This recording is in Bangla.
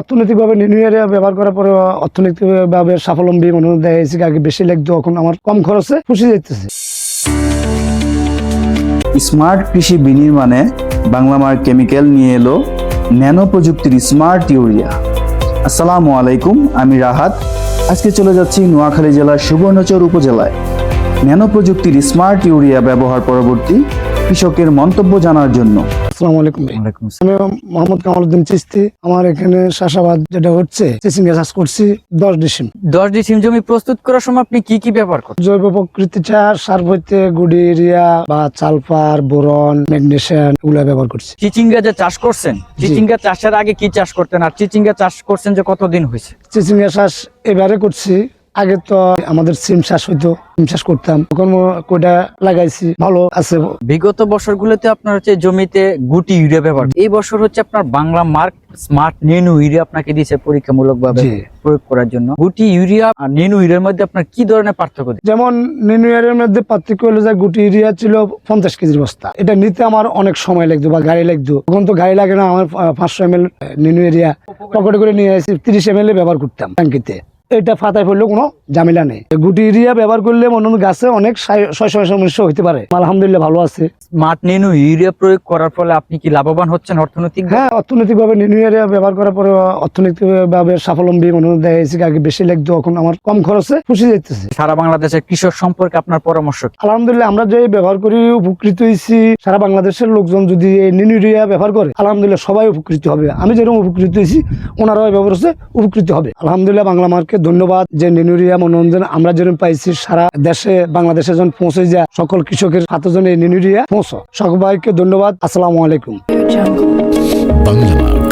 অর্থনৈতিকভাবে নিউইয়ারে ব্যবহার করার পরে অর্থনৈতিকভাবে স্বাবলম্বী মনে দেখা যাচ্ছে আগে বেশি লাগতো এখন আমার কম খরচে খুশি যাইতেছে। স্মার্ট কৃষি বিনির্মাণে বাংলামার কেমিক্যাল নিয়ে এলো ন্যানো প্রযুক্তির স্মার্ট ইউরিয়া। আসসালামু আলাইকুম, আমি রাহাত। আজকে চলে যাচ্ছি নোয়াখালী জেলার সুবর্ণচর উপজেলায়। ন্যানো প্রযুক্তির স্মার্ট ইউরিয়া ব্যবহার পরবর্তী কৃষকের মন্তব্য জানার জন্য। আসসালামু আলাইকুম আমি মোহাম্মদ কামালউদ্দিন চিস্তি। আমার এখানে চাষাবাদ যেটা হচ্ছে চিচিং চাষ করছি দশ ডিসেম্বর দশ ডিসিম জমি প্রস্তুত করার সময় আপনি কি কি ব্যবহার জৈব প্রকৃতি চাষ সার বইতে গুড়ি ইউরিয়া বা চালফার বোরন ম্যাগনেশিয়াম এগুলো ব্যবহার করছি। চিচিঙ্গা যে চাষ করছেন চিচিঙ্গা চাষের আগে কি চাষ করতেন আর চিচিঙ্গা চাষ করছেন যে কতদিন হয়েছে? চিচিং চাষ এবারে করছি আগে তো আমাদের সিম চাষ হইতো সিম চাষ করতাম। তখন কয়টা লাগাইছি ভালো আছে। বিগত বছরগুলোতে আপনার হচ্ছে জমিতে গুটি ইউরিয়া ব্যবহার এই বছর হচ্ছে আপনার বাংলা মার্ক স্মার্ট নেনু ইউরিয়া আপনাকে দিয়েছে পরীক্ষামূলক ভাবে প্রয়োগ করার জন্য। গুটি ইউরিয়া আর নেনু ইউরিয়ার মধ্যে আপনার কি ধরনের পার্থক্য যেমন নেনু নিউইয়ারের মধ্যে পার্থক্য হলো যে গুটি ইউরিয়া ছিল পঞ্চাশ কেজির বস্তা। এটা নিতে আমার অনেক সময় লাগতো বা গাড়ি লাগতো। তখন তো গাড়ি লাগে না আমার পাঁচশো এম এল নিউ এরিয়া পকেটে করে নিয়ে আসি তিরিশ এম এল ব্যবহার করতাম ট্যাঙ্কিতে এটা ফাতায় পড়লেও কোনো ঝামেলা নেই। গুটি ইউরিয়া ব্যবহার করলে মনে গাছে অনেক সমস্যা হতে পারে। আলহামদুলিল্লাহ ভালো আছে। স্মার্ট নেনু ইউরিয়া প্রয়োগ করার ফলে আপনি কি লাভবান হচ্ছেন অর্থনৈতিক হ্যাঁ অর্থনৈতিকভাবে নিউ এরিয়া ব্যবহার করার পরে অর্থনৈতিকভাবে স্বাবলম্বী মনে দেখা আগে বেশি লাগতো এখন আমার কম খরচে খুশি যাইতেছে। সারা বাংলাদেশের কৃষক সম্পর্কে আপনার পরামর্শ আলহামদুলিল্লাহ আমরা যে ব্যবহার করি উপকৃত হয়েছি সারা বাংলাদেশের লোকজন যদি এই নিউরিয়া ব্যবহার করে আলহামদুলিল্লাহ সবাই উপকৃত হবে। আমি যেরকম উপকৃত হয়েছি ওনারাও ব্যবহার উপকৃত হবে। আলহামদুলিল্লাহ বাংলা মার্কে ধন্যবাদ যে নিনুরিয়া মনোরঞ্জন আমরা যেরকম পাইছি সারা দেশে বাংলাদেশে যখন পৌঁছে যায় সকল কৃষকের যেন এই নিনুরিয়া পৌঁছ সবাইকে ধন্যবাদ। আসসালামু আলাইকুম। বাংলা।